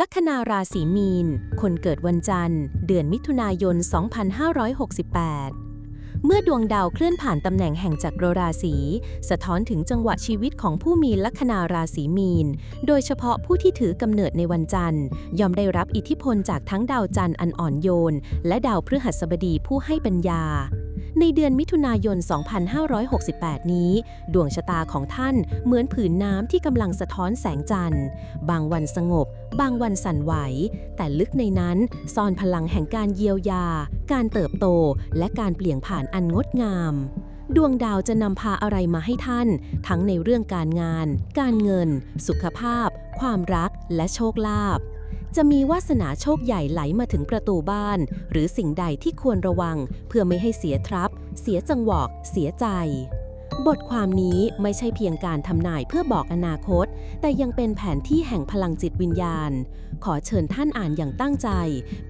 ลัคนาราศีมีน คนเกิดวันจันทร์ เดือนมิถุนายน 2568 เมื่อดวงดาวเคลื่อนผ่านตำแหน่งแห่งจักรราศีสะท้อนถึงจังหวะชีวิตของผู้มีลัคนาราศีมีน โดยเฉพาะผู้ที่ถือกำเนิดในวันจันทร์ย่อมได้รับอิทธิพลจากทั้งดาวจันทร์อันอ่อนโยน และดาวพฤหัสบดีผู้ให้ปัญญา ในเดือนมิถุนายน 2568 นี้ ดวงชะตาของท่านเหมือนผืนน้ำที่กำลังสะท้อนแสงจันทร์ บางวันสงบ บางวันสั่นไหว แต่ลึกในนั้นซ่อนพลังแห่งการเยียวยา การเติบโต และการเปลี่ยนผ่านอันงดงามดวงดาวจะนำพาอะไรมาให้ท่าน ทั้งในเรื่องการงาน การเงิน สุขภาพ ความรัก และโชคลาภ จะมีวาสนาโชคใหญ่ไหลมาถึงประตูบ้าน หรือสิ่งใดที่ควรระวัง เพื่อไม่ให้เสียทรัพย์ เสียจังหวอกเสียใจ บทความนี้ไม่ใช่เพียงการทำนายเพื่อบอกอนาคต แต่ยังเป็นแผนที่แห่งพลังจิตวิญญาณ ขอเชิญท่านอ่านอย่างตั้งใจ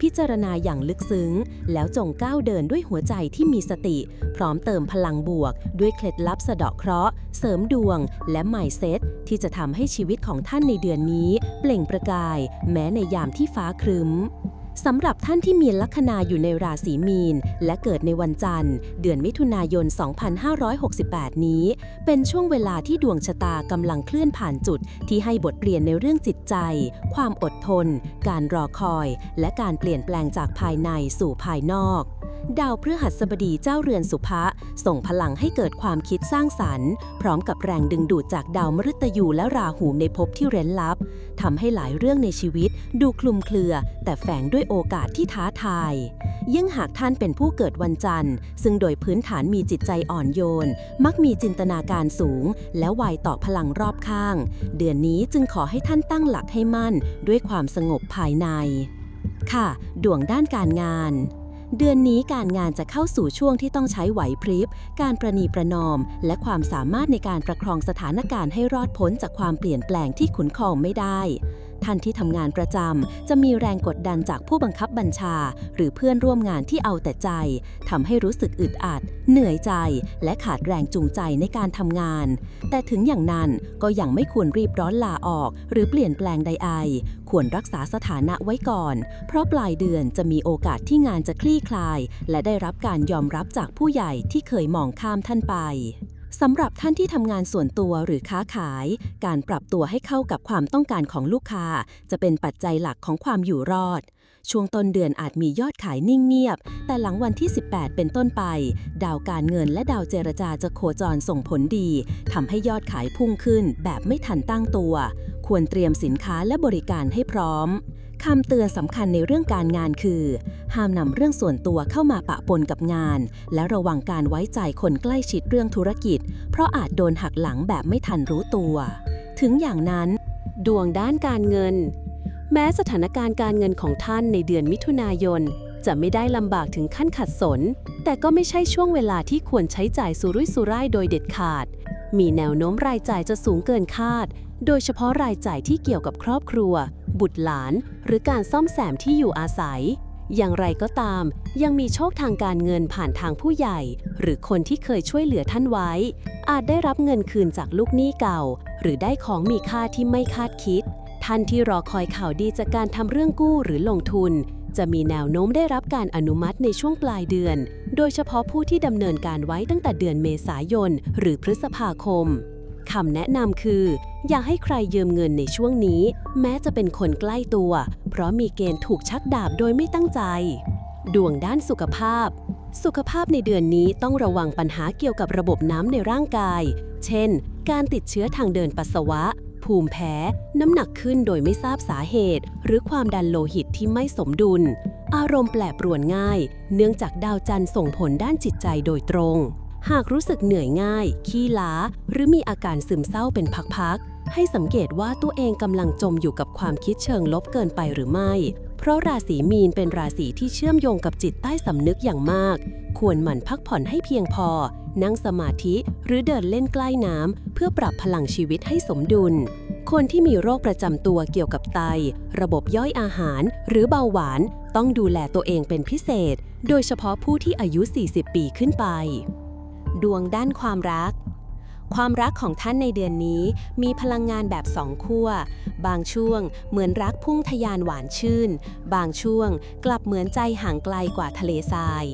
พิจารณาอย่างลึกซึ้ง แล้วจงก้าวเดินด้วยหัวใจที่มีสติ พร้อมเติมพลังบวก ด้วยเคล็ดลับสะเดาะเคราะห์ เสริมดวง และไมเซ็ตที่จะทำให้ชีวิตของท่านในเดือนนี้ เปล่งประกาย แม้ในยามที่ฟ้าครึ้ม สำหรับท่านที่มีลัคนาอยู่ในราศีมีน และเกิดในวันจันทร์ เดือนมิถุนายน 2568 นี้ เป็นช่วงเวลาที่ดวงชะตากำลังเคลื่อนผ่านจุด ที่ให้บทเรียนในเรื่องจิตใจ ความอดทน การรอคอย และการเปลี่ยนแปลงจากภายในสู่ภายนอก ดาวพฤหัสบดีเจ้าเรือนสุภะส่งพลังให้เกิดความคิดสร้างสรรค์ พร้อมกับแรงดึงดูดจากดาวมฤตยูและราหูในภพที่เร้นลับทำให้หลายเรื่องในชีวิตดูคลุมเครือ แต่แฝงด้วยโอกาสที่ท้าทาย ยิ่งหากท่านเป็นผู้เกิดวันจันทร์ ซึ่งโดยพื้นฐานมีจิตใจอ่อนโยน มักมีจินตนาการสูง และไวต่อพลังรอบข้าง เดือนนี้จึงขอให้ท่านตั้งหลักให้มั่น ด้วยความสงบภายใน ค่ะ ดวงด้านการงาน เดือนนี้การงานจะเข้าสู่ช่วงที่ต้องใช้ไหวพริบ การประนีประนอม และความสามารถในการประคองสถานการณ์ให้รอดพ้นจากความเปลี่ยนแปลงที่ขุนคองไม่ได้ ท่านที่ทำงานประจำจะมีแรงกดดันจากผู้บังคับบัญชา หรือเพื่อนร่วมงานที่เอาแต่ใจทำให้รู้สึกอึดอัด เหนื่อยใจ และขาดแรงจูงใจในการทำงาน แต่ถึงอย่างนั้นก็ยังไม่ควรรีบร้อนลาออก หรือเปลี่ยนแปลงใดๆควรรักษาสถานะไว้ก่อน เพราะปลายเดือนจะมีโอกาสที่งานจะคลี่คลาย และได้รับการยอมรับจากผู้ใหญ่ที่เคยมองข้ามท่านไป สำหรับท่านที่ทำงานส่วนตัวหรือค้าขาย การปรับตัวให้เข้ากับความต้องการของลูกค้า จะเป็นปัจจัยหลักของความอยู่รอด ช่วงต้นเดือนอาจมียอดขายนิ่งเงียบ แต่หลังวันที่ 18 เป็นต้นไป ดาวการเงินและดาวเจรจาจะโคจรส่งผลดีทำให้ยอดขายพุ่งขึ้นแบบไม่ทันตั้งตัว ควรเตรียมสินค้าและบริการให้พร้อม คำเตือนสำคัญในเรื่องการงานคือ ห้ามนำเรื่องส่วนตัวเข้ามาปะปนกับงาน และระวังการไว้ใจคนใกล้ชิดเรื่องธุรกิจ เพราะอาจโดนหักหลังแบบไม่ทันรู้ตัว ถึงอย่างนั้น ดวงด้านการเงิน แม้สถานการณ์การเงินของท่านในเดือนมิถุนายน จะไม่ได้ลำบากถึงขั้นขัดสน แต่ก็ไม่ใช่ช่วงเวลาที่ควรใช้จ่ายสุรุ่ยสุร่ายโดยเด็ดขาด มีแนวโน้มรายจ่ายจะสูงเกินคาด โดยเฉพาะรายจ่ายที่เกี่ยวกับครอบครัว บุตรหลาน หรือการซ่อมแซมที่อยู่อาศัย อย่างไรก็ตาม ยังมีโชคทางการเงินผ่านทางผู้ใหญ่ หรือคนที่เคยช่วยเหลือท่านไว้ อาจได้รับเงินคืนจากลูกหนี้เก่า หรือได้ของมีค่าที่ไม่คาดคิด ท่านที่รอคอยข่าวดีจากการทำเรื่องกู้หรือลงทุน จะมีแนวโน้มได้รับการอนุมัติในช่วงปลายเดือน โดยเฉพาะผู้ที่ดำเนินการไว้ตั้งแต่เดือนเมษายน หรือพฤษภาคมคำแนะนำคือ อย่าให้ใครยืมเงินในช่วงนี้ แม้จะเป็นคนใกล้ตัว เพราะมีเกณฑ์ถูกชักดาบโดยไม่ตั้งใจ ดวงด้านสุขภาพ สุขภาพในเดือนนี้ต้องระวังปัญหาเกี่ยวกับระบบน้ำในร่างกาย เช่น การติดเชื้อทางเดินปัสสาวะ ภูมิแพ้ น้ำหนักขึ้นโดยไม่ทราบสาเหตุ หรือความดันโลหิตที่ไม่สมดุล อารมณ์แปรปรวนง่าย เนื่องจากดาวจันทร์ส่งผลด้านจิตใจโดยตรงหากรู้สึกเหนื่อยง่าย ขี้ล้า หรือมีอาการซึมเศร้าเป็นพักๆ ให้สังเกตว่าตัวเองกำลังจมอยู่กับความคิดเชิงลบเกินไปหรือไม่ เพราะราศีมีนเป็นราศีที่เชื่อมโยงกับจิตใต้สำนึกอย่างมาก ควรหมั่นพักผ่อนให้เพียงพอ นั่งสมาธิหรือเดินเล่นใกล้น้ำเพื่อปรับพลังชีวิตให้สมดุล คนที่มีโรคประจำตัวเกี่ยวกับไต ระบบย่อยอาหาร หรือเบาหวาน ต้องดูแลตัวเองเป็นพิเศษ โดยเฉพาะผู้ที่อายุ 40 ปีขึ้นไป ดวงด้านความรัก ความรักของท่านในเดือนนี้มีพลังงานแบบสองขั้ว บางช่วงเหมือนรักพุ่งทะยานหวานชื่น บางช่วงกลับเหมือนใจห่างไกลกว่าทะเลทราย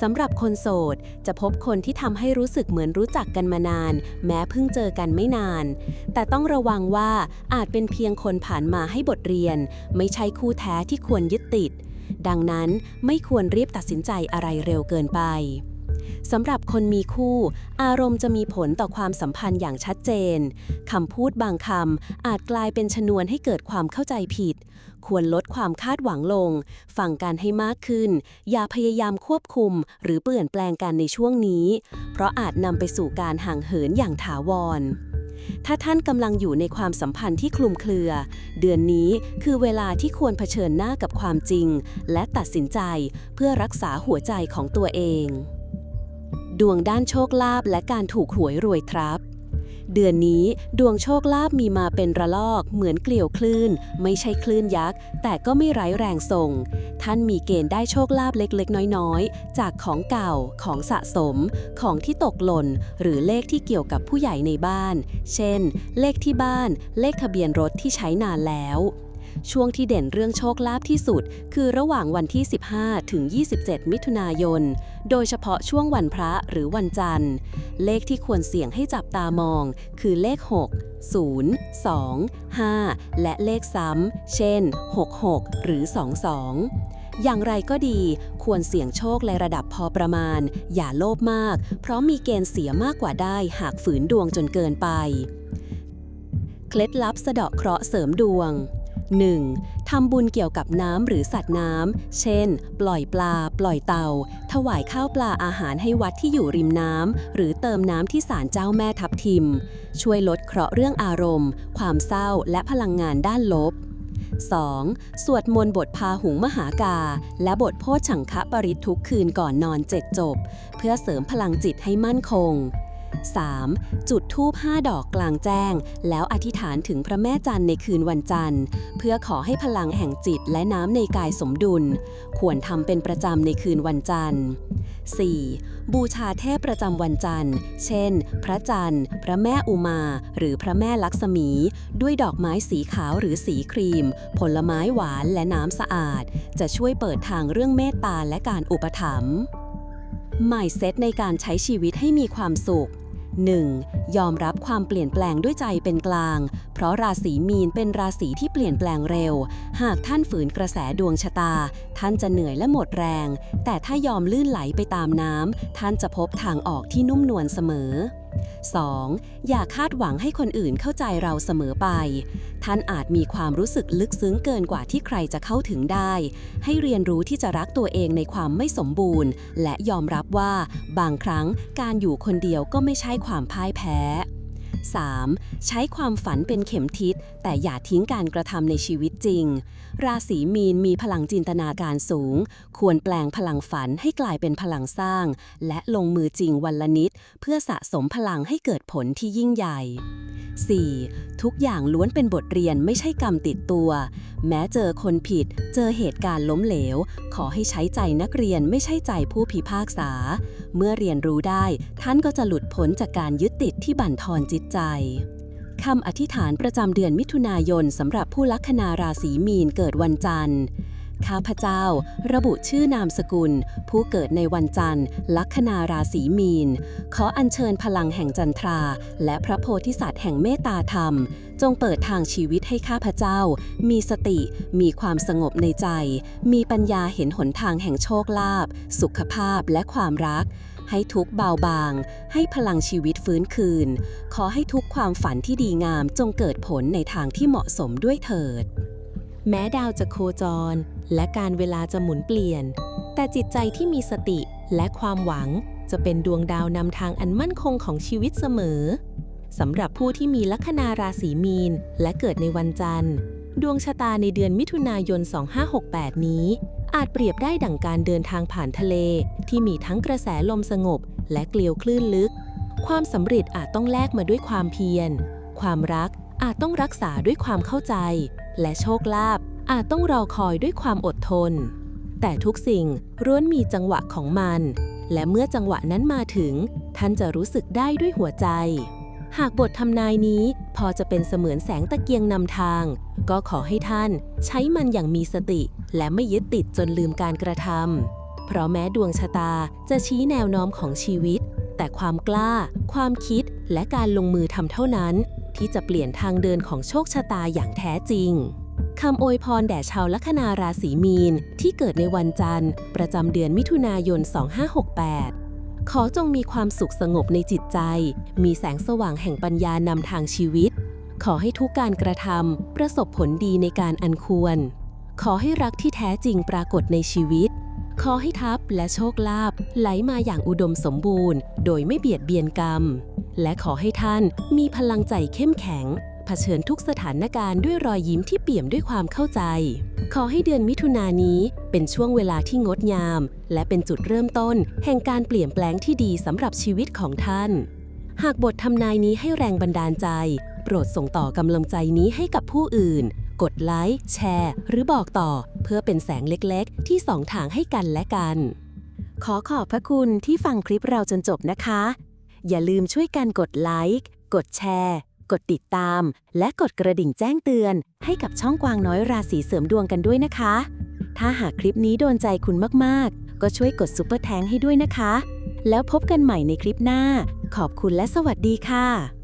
สำหรับคนโสด จะพบคนที่ทำให้รู้สึกเหมือนรู้จักกันมานาน แม้เพิ่งเจอกันไม่นาน แต่ต้องระวังว่าอาจเป็นเพียงคนผ่านมาให้บทเรียน ไม่ใช่คู่แท้ที่ควรยึดติด ดังนั้นไม่ควรรีบตัดสินใจอะไรเร็วเกินไป สำหรับคนมีคู่ อารมณ์จะมีผลต่อความสัมพันธ์อย่างชัดเจนคำพูดบางคำอาจกลายเป็นชนวนให้เกิดความเข้าใจผิด ควรลดความคาดหวังลง ฟังกันให้มากขึ้น อย่าพยายามควบคุม หรือเปลี่ยนแปลงกันในช่วงนี้ เพราะอาจนำไปสู่การห่างเหินอย่างถาวรถ้าท่านกำลังอยู่ในความสัมพันธ์ที่คลุมเครือ เดือนนี้คือเวลาที่ควรเผชิญหน้ากับความจริง และตัดสินใจเพื่อรักษาหัวใจของตัวเอง ดวงด้านโชคลาภและการถูกหวยรวยทรัพย์เดือนนี้ดวงโชคลาภมีมาเป็นระลอกเหมือนเกลียวคลื่น ไม่ใช่คลื่นยักษ์ แต่ก็ไม่ไร้แรงส่ง ท่านมีเกณฑ์ได้โชคลาภเล็กๆ น้อยๆ จากของเก่าของสะสม ของที่ตกหล่น หรือเลขที่เกี่ยวกับผู้ใหญ่ในบ้าน เช่น เลขที่บ้าน เลขทะเบียนรถที่ใช้นานแล้ว ช่วงที่เด่นเรื่องโชคลาภที่สุด คือระหว่างวันที่ 15 ถึง 27 มิถุนายน โดยเฉพาะช่วงวันพระหรือวันจันทร์ เลขที่ควรเสี่ยงให้จับตามอง คือเลข 6 0 2 5 และเลขซ้ำ เช่น 66 หรือ 22 อย่างไรก็ดี ควรเสี่ยงโชคในระดับพอประมาณ อย่าโลภมาก เพราะมีเกณฑ์เสียมากกว่าได้หากฝืนดวงจนเกินไป เคล็ดลับสะเดาะเคราะห์เสริมดวง 1. ทำบุญเกี่ยวกับน้ำหรือสัตว์น้ำเช่น ปล่อยปลา ปล่อยเต่า ถวายข้าวปลาอาหารให้วัดที่อยู่ริมน้ำหรือเติมน้ำที่ศาลเจ้าแม่ทับทิม ช่วยลดเคราะห์เรื่องอารมณ์ ความเศร้าและพลังงานด้านลบ 2. สวดมนต์บทพาหุงมหากา และบทโพชฌังคะปริตทุกคืนก่อนนอนเจ็ดจบ เพื่อเสริมพลังจิตให้มั่นคง 3. จุดธูป5ดอกกลางแจ้ง แล้วอธิษฐานถึงพระแม่จันทร์ในคืนวันจันทร์ เพื่อขอให้พลังแห่งจิตและน้ำในกายสมดุล ควรทำเป็นประจำในคืนวันจันทร์ 4. บูชาเทพประจำวันจันทร์ เช่น พระจันทร์ พระแม่อุมา หรือพระแม่ลักษมี ด้วยดอกไม้สีขาวหรือสีครีม ผลไม้หวานและน้ำสะอาด จะช่วยเปิดทางเรื่องเมตตาและการอุปถัมภ์หมายเซตในการใช้ชีวิตให้มีความสุข 1. ยอมรับความเปลี่ยนแปลงด้วยใจเป็นกลาง เพราะราศีมีนเป็นราศีที่เปลี่ยนแปลงเร็ว หากท่านฝืนกระแสดวงชะตา ท่านจะเหนื่อยและหมดแรง แต่ถ้ายอมลื่นไหลไปตามน้ำท่านจะพบทางออกที่นุ่มนวลเสมอ 2. อย่าคาดหวังให้คนอื่นเข้าใจเราเสมอไป ท่านอาจมีความรู้สึกลึกซึ้งเกินกว่าที่ใครจะเข้าถึงได้ ให้เรียนรู้ที่จะรักตัวเองในความไม่สมบูรณ์ และยอมรับว่า บางครั้งการอยู่คนเดียวก็ไม่ใช่ความพ่ายแพ้ 3. ใช้ความฝันเป็นเข็มทิศ แต่อย่าทิ้งการกระทำในชีวิตจริง ราศีมีนมีพลังจินตนาการสูง ควรแปลงพลังฝันให้กลายเป็นพลังสร้าง และลงมือจริงวันละนิด เพื่อสะสมพลังให้เกิดผลที่ยิ่งใหญ่ 4. ทุกอย่างล้วนเป็นบทเรียนไม่ใช่กรรมติดตัว แม้เจอคนผิด เจอเหตุการณ์ล้มเหลว ขอให้ใช้ใจนักเรียนไม่ใช่ใจผู้พิพากษา เมื่อเรียนรู้ได้ ท่านก็จะหลุดพ้นจากการยึดติดที่บั่นทอนจิตใจคำอธิษฐานประจำเดือนมิถุนายนสำหรับผู้ลัคนาราศีมีนเกิดวันจันทร์ ข้าพเจ้า ระบุชื่อนามสกุล ผู้เกิดในวันจันทร์ ลัคนาราศีมีน ขออัญเชิญพลังแห่งจันทรา และพระโพธิสัตว์แห่งเมตตาธรรม จงเปิดทางชีวิตให้ข้าพเจ้า มีสติ มีความสงบในใจ มีปัญญาเห็นหนทางแห่งโชคลาภสุขภาพและความรัก ให้ทุกเบาบาง ให้พลังชีวิตฟื้นคืน ขอให้ทุกความฝันที่ดีงามจงเกิดผลในทางที่เหมาะสมด้วยเถิด แม้ดาวจะโคจร และการเวลาจะหมุนเปลี่ยน แต่จิตใจที่มีสติและความหวังจะเป็นดวงดาวนำทางอันมั่นคงของชีวิตเสมอสำหรับผู้ที่มีลัคนาราศีมีน และเกิดในวันจันทร์ ดวงชะตาในเดือนมิถุนายน 2568 นี้ อาจเปรียบได้ดั่งการเดินทางผ่านทะเล ที่มีทั้งกระแสลมสงบ และเกลียวคลื่นลึก ความสำเร็จอาจต้องแลกมาด้วยความเพียร ความรักอาจต้องรักษาด้วยความเข้าใจ และโชคลาภอาจต้องรอคอยด้วยความอดทน แต่ทุกสิ่งร้วนมีจังหวะของมัน และเมื่อจังหวะนั้นมาถึง ท่านจะรู้สึกได้ด้วยหัวใจ หากบททำนายนี้พอจะเป็นเสมือนแสงตะเกียงนำทาง ก็ขอให้ท่านใช้มันอย่างมีสติ และไม่ยึดติดจนลืมการกระทำเพราะแม้ดวงชะตาจะชี้แนวโน้มของชีวิต แต่ความกล้า ความคิด และการลงมือทำเท่านั้น ที่จะเปลี่ยนทางเดินของโชคชะตาอย่างแท้จริงคำอวยพรแด่ชาวลัคนาราศีมีนที่เกิดในวันจันทร์ ประจำเดือนมิถุนายน 2568 ขอจงมีความสุขสงบในจิตใจ มีแสงสว่างแห่งปัญญานำทางชีวิต ขอให้ทุกการกระทำประสบผลดีในการอันควร ขอให้รักที่แท้จริงปรากฏในชีวิต ขอให้ทัพและโชคลาภไหลมาอย่างอุดมสมบูรณ์ โดยไม่เบียดเบียนกรรม และขอให้ท่านมีพลังใจเข้มแข็ง เผชิญทุกสถานการณ์ด้วยรอยยิ้มที่เปี่ยมด้วยความเข้าใจ ขอให้เดือนมิถุนายนนี้เป็นช่วงเวลาที่งดงาม และเป็นจุดเริ่มต้น แห่งการเปลี่ยนแปลงที่ดีสำหรับชีวิตของท่าน หากบททำนายนี้ให้แรงบันดาลใจ โปรดส่งต่อกำลังใจนี้ให้กับผู้อื่น กดไลค์แชร์ หรือบอกต่อ เพื่อเป็นแสงเล็กๆ ที่สองทางให้กันและกัน ขอขอบพระคุณที่ฟังคลิปเราจนจบนะคะ อย่าลืมช่วยกันกดไลค์กดแชร์ กดติดตาม และกดกระดิ่งแจ้งเตือน ให้กับช่องกวางน้อยราศีเสริมดวงกันด้วยนะคะ ถ้าหากคลิปนี้โดนใจคุณมากๆ ก็ช่วยกดซุปเปอร์แทงให้ด้วยนะคะ แล้วพบกันใหม่ในคลิปหน้า ขอบคุณและสวัสดีค่ะ